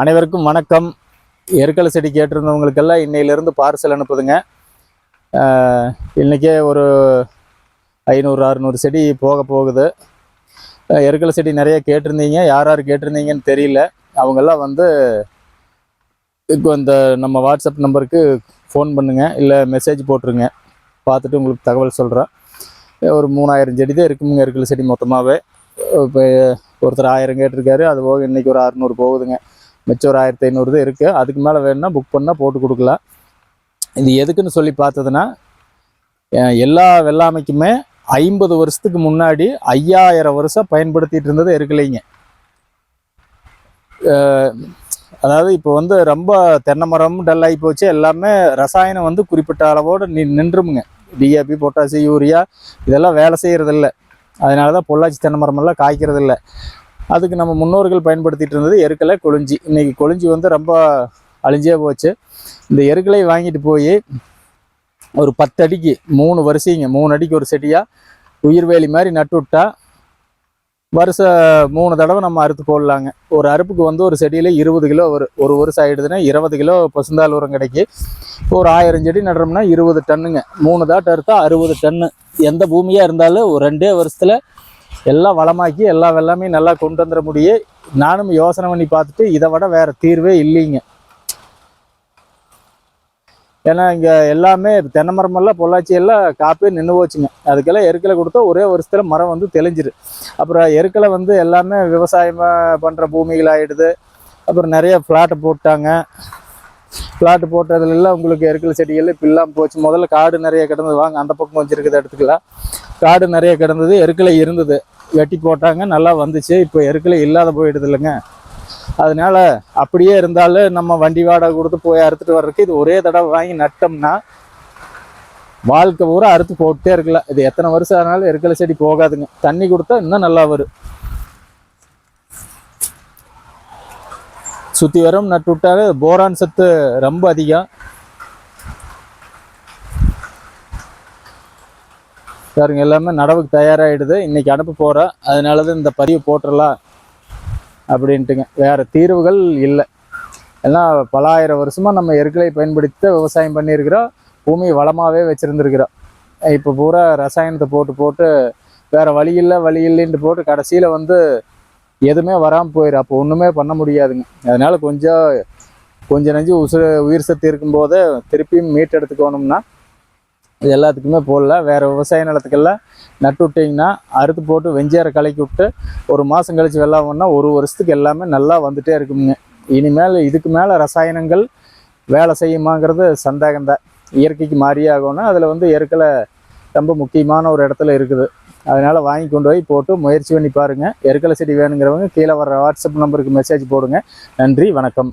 அனைவருக்கும் வணக்கம். எருக்கலை செடி கேட்டிருந்தவங்களுக்கெல்லாம் இன்னையிலேருந்து பார்சல் அனுப்புதுங்க. இன்றைக்கே ஒரு ஐநூறு அறுநூறு செடி போக போகுது. எருக்கலை செடி நிறைய கேட்டிருந்தீங்க. யார் யார் கேட்டிருந்தீங்கன்னு தெரியல. அவங்கெல்லாம் வந்து இப்போ இந்த நம்ம வாட்ஸ்அப் நம்பருக்கு ஃபோன் பண்ணுங்கள் இல்லை மெசேஜ் போட்டுருங்க. பார்த்துட்டு உங்களுக்கு தகவல் சொல்கிறேன் ஒரு மூணாயிரம் செடி தான் இருக்குமுங்க எருக்கலை செடி மொத்தமாகவே இப்போ ஒருத்தர் ஆயிரம் கேட்டிருக்காரு. அது போக இன்றைக்கி ஒரு அறுநூறு போகுதுங்க. மிச்சம் ஒரு ஆயிரத்தி ஐநூறு தான் இருக்குது அதுக்கு மேலே வேணும்னா புக் பண்ணால் போட்டு கொடுக்கலாம். இது எதுக்குன்னு சொல்லி பார்த்ததுன்னா எல்லா வெள்ளாமைக்குமே ஐம்பது வருஷத்துக்கு முன்னாடி ஐயாயிரம் வருஷம் பயன்படுத்திட்டு இருந்தது இருக்கலைங்க. அதாவது இப்போ வந்து ரொம்ப தென்னை மரம் டல் ஆகி போச்சு. எல்லாமே ரசாயனம் வந்து குறிப்பிட்ட அளவோடு நி நின்றுமுங்க. டிஏபி பொட்டாசி யூரியா இதெல்லாம் வேலை செய்கிறதில்ல அதனால தான் பொள்ளாச்சி தென்னை மரமெல்லாம் காய்க்கிறதில்ல. அதுக்கு நம்ம முன்னோர்கள் பயன்படுத்திட்டு இருந்தது எருக்கலை கொழிஞ்சி. இன்னைக்கு கொழிஞ்சி வந்து ரொம்ப அழிஞ்சே போச்சு. இந்த எருக்கலை வாங்கிட்டு போய் ஒரு பத்து அடிக்கு மூணு வரிசைங்க மூணு அடிக்கு ஒரு செடியாக உயிர்வேலி மாதிரி நட்டு விட்டா வருஷம் மூணு தடவை நம்ம அறுத்து போடலாங்க. ஒரு அறுப்புக்கு வந்து ஒரு செடியில் இருபது கிலோ வரும் ஒரு வருஷம் ஆகிடுதுன்னா இருபது கிலோ பசுந்தாள் உரம் கிடைக்கி. இப்போ ஒரு ஆயிரம் செடி நடுறோம்னா இருபது டன்னுங்க. மூணு தாட்டு அறுத்தா அறுபது டன்னு. எந்த பூமியாக இருந்தாலும் ஒரு ரெண்டே வருஷத்தில் எல்லாம் வளமாக்கி எல்லா வெள்ளாமே நல்லா கொண்டு வந்துட முடியும் நானும் யோசனை பண்ணி பார்த்துட்டு இதை விட வேற தீர்வே இல்லைங்க. ஏன்னா இங்கே எல்லாமே தென்னை மரமெல்லாம் பொள்ளாச்சி எல்லாம் காப்பே நின்று போச்சுங்க. அதுக்கெல்லாம் எருக்களை கொடுத்தா ஒரே வருஷத்தில் மரம் வந்து தெளிஞ்சிரு. அப்புறம் எருக்களை வந்து எல்லாமே விவசாயம் பண்ணுற பூமிகள் ஆகிடுது அப்புறம் நிறைய ஃப்ளாட்டை போட்டாங்க. ஃப்ளாட்டு போட்டதுலாம் உங்களுக்கு எருக்கலை செடிகள் இப்போ இல்லாமல் போச்சு. முதல்ல காடு நிறைய கிடந்தது. வாங்க அந்த பக்கம் கொஞ்சம் இருக்குது எடுத்துக்கலாம். காடு நிறைய கிடந்தது எருக்கலை இருந்தது. வெட்டி போட்டாங்க நல்லா வந்துச்சு. இப்போ எருக்கலை இல்லாத போயிடுது இல்லைங்க. அதனால அப்படியே இருந்தாலும் நம்ம வண்டி வாடகை கொடுத்து போய் அறுத்துட்டு வர்றதுக்கு இது ஒரே தடவை வாங்கி நட்டோம்னா வாழ்க்கை பூரா அறுத்து போட்டே இருக்கலாம். இது எத்தனை வருஷம் ஆனாலும் எருக்கலை செடி போகாதுங்க. தண்ணி கொடுத்தா இன்னும் நல்லா வரும். சுற்றி வரும். நட்டு விட்டாலே போரான் சத்து ரொம்ப அதிகம். பாருங்க எல்லாமே நடவுக்கு தயாராகிடுது இன்னைக்கு அனுப்ப போகிறோம் அதனால தான் இந்த பதிவு போட்டுடலாம் அப்படின்ட்டுங்க. வேற தீர்வுகள் இல்லை. ஏன்னா பலாயிரம் வருஷமாக நம்ம எருக்களை பயன்படுத்தி விவசாயம் பண்ணியிருக்கிறோம். பூமி வளமாகவே வச்சுருந்துருக்குறோம். இப்போ பூரா ரசாயனத்தை போட்டு போட்டு வேற வழி இல்லை வழி இல்லைன்ட்டு போட்டு கடைசியில் வந்து எதுவுமே வராமல் போயிடும் அப்போ ஒன்றுமே பண்ண முடியாதுங்க. அதனால் கொஞ்சம் கொஞ்சம் நெஞ்சு உசு உயிர் சத்து இருக்கும்போது திருப்பியும் மீட் எடுத்துக்கணும்னா இது எல்லாத்துக்குமே போடல. வேறு விவசாய நிலத்துக்கெல்லாம் நட்டு விட்டிங்கன்னா அறுத்து போட்டு வெஞ்சேரை கலக்கி விட்டு ஒரு மாதம் கழிச்சு வெள்ளாம் பண்ணால் ஒரு வருஷத்துக்கு எல்லாமே நல்லா வந்துகிட்டே இருக்குங்க. இனிமேல் இதுக்கு மேலே ரசாயனங்கள் வேலை செய்யுமாங்கிறது சந்தேகம்தான். இயற்கைக்கு மாறியே ஆகணும் அதில் வந்து இயற்கை ரொம்ப முக்கியமான ஒரு இடத்துல இருக்குது. அதனால் வாங்கி கொண்டு போய் போட்டு முயற்சி பண்ணி பாருங்கள் எருக்கலை செடி வேணுங்கிறவங்க கீழே வர வாட்ஸ்அப் நம்பருக்கு மெசேஜ் போடுங்க. நன்றி வணக்கம்.